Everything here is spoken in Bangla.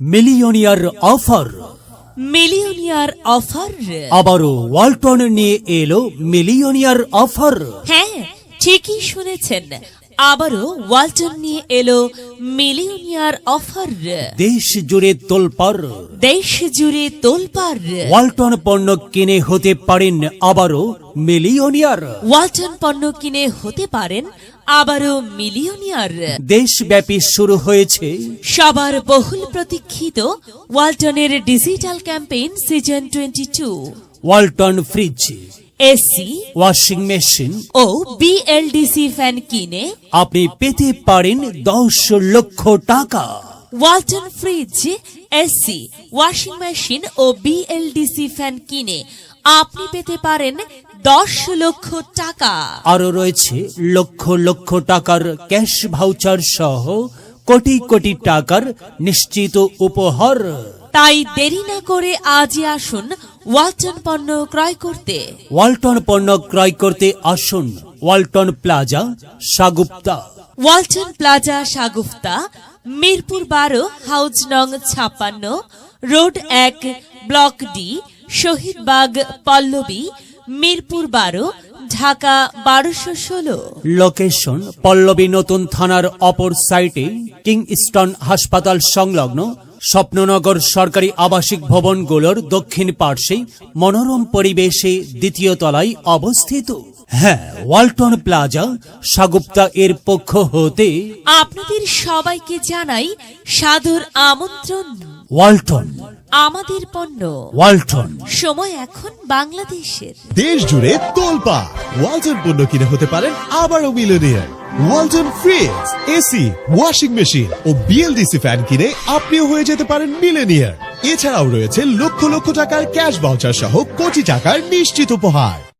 মিলিয়নিয়ার অফার মিলিয়নিয়ার অফার আবারও ওয়ালটন নিয়ে এলো মিলিয়নিয়ার অফার হ্যাঁ ঠিকই শুনেছেন। আবারও ওয়ালটন নিয়ে এলো মিলিয়নিয়ার অফার। দেশ জুড়ে তোলপার দেশ জুড়ে তোলপাড়। ওয়ালটন পণ্য কিনে হতে পারেন আবারও মিলিয়নিয়ার। ওয়ালটন পণ্য কিনে হতে পারেন আবারও মিলিয়নিয়ার। দেশব্যাপী শুরু হয়েছে। সবার বহুল প্রতীক্ষিত ওয়ালটনের digital campaign season twenty two. Walton fridge. AC washing machine ও বিএলডিসি ফ্যান কিনে আপনি পেতে পারেন দশ লক্ষ টাকা। Walton fridge AC washing machine ও বিএলডিসি ফ্যান কিনে আপনি পেতে পারেন দশ লক্ষ টাকা। আরও রয়েছে লক্ষ লক্ষ টাকার ক্যাশ ভাউচার সহ কোটি কোটি টাকার নিশ্চিত উপহার। তাই দেরি না করে আজই আসুন ওয়ালটন পণ্য ক্রয় করতে। ওয়ালটন পণ্য ক্রয় করতে আসুন ওয়ালটন প্লাজা সাগুপ্তা। ওয়ালটন প্লাজা সাগুপ্তা মিরপুর বারো হাউজ নং ছাপ্পান্ন রোড এক ব্লক ডি শহীদবাগ পল্লবী মিরপুর বারো ঢাকা বারোশো ষোলো। লোকেশন পল্লবী নতুন থানার অপর সাইটে কিং স্টন হাসপাতাল সংলগ্ন স্বপ্ননগর সরকারি আবাসিক ভবনগুলোর দক্ষিণ পার্শ্বে মনোরম পরিবেশে দ্বিতীয় তলায় অবস্থিত। হ্যাঁ ওয়ালটন প্লাজা সাগুপ্তা এর পক্ষ হতে আপনাদের সবাইকে জানাই সাধুর আমন্ত্রণ। ওয়ালটন। আমাদের পণ্য। ওয়ালটন। সময় এখন বাংলাদেশের। দেশ জুড়ে তোলপা ওয়ালটন পণ্য কিনে হতে পারেন আবারও millionaire. Walton fridge AC washing machine ও বিএলডিসি ফ্যান কিনে আপনিও হয়ে যেতে পারেন মিলেনিয়ার এছাড়াও রয়েছে লক্ষ লক্ষ টাকার ক্যাশ ভাউচার সহ কোটি টাকার নিশ্চিত উপহার।